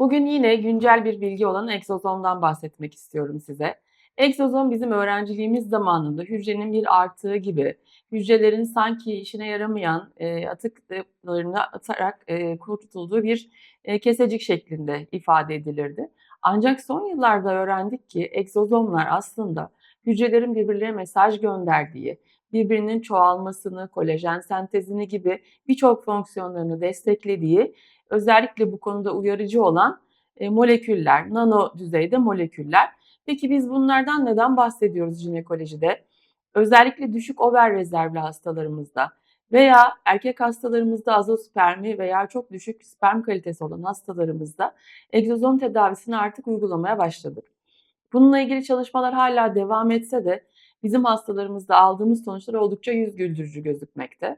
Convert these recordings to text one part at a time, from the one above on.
Bugün yine güncel bir bilgi olan egzozomdan bahsetmek istiyorum size. Egzozom bizim öğrenciliğimiz zamanında hücrenin bir artığı gibi hücrelerin sanki işine yaramayan e, atıklarını atarak e, kurtulduğu bir e, kesecik şeklinde ifade edilirdi. Ancak son yıllarda öğrendik ki egzozomlar aslında hücrelerin birbirlerine mesaj gönderdiği, birbirinin çoğalmasını, kolajen sentezini gibi birçok fonksiyonlarını desteklediği özellikle bu konuda uyarıcı olan e, moleküller, nano düzeyde moleküller. Peki biz bunlardan neden bahsediyoruz jinekolojide? Özellikle düşük over rezervli hastalarımızda veya erkek hastalarımızda azospermi veya çok düşük sperm kalitesi olan hastalarımızda egzozom tedavisini artık uygulamaya başladık. Bununla ilgili çalışmalar hala devam etse de bizim hastalarımızda aldığımız sonuçlar oldukça yüz güldürücü gözükmekte.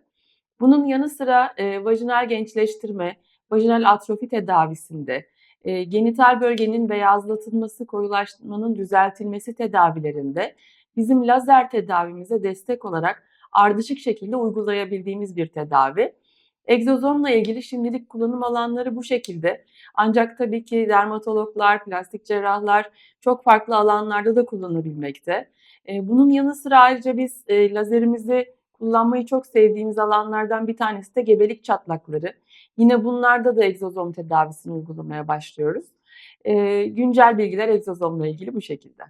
Bunun yanı sıra e, vajinal gençleştirme, vajinal atrofi tedavisinde, e, genital bölgenin beyazlatılması, koyulaşmanın düzeltilmesi tedavilerinde bizim lazer tedavimize destek olarak ardışık şekilde uygulayabildiğimiz bir tedavi. Egzozomla ilgili şimdilik kullanım alanları bu şekilde. Ancak tabii ki dermatologlar, plastik cerrahlar çok farklı alanlarda da kullanabilmekte. Bunun yanı sıra ayrıca biz lazerimizi kullanmayı çok sevdiğimiz alanlardan bir tanesi de gebelik çatlakları. Yine bunlarda da egzozom tedavisini uygulamaya başlıyoruz. Güncel bilgiler egzozomla ilgili bu şekilde.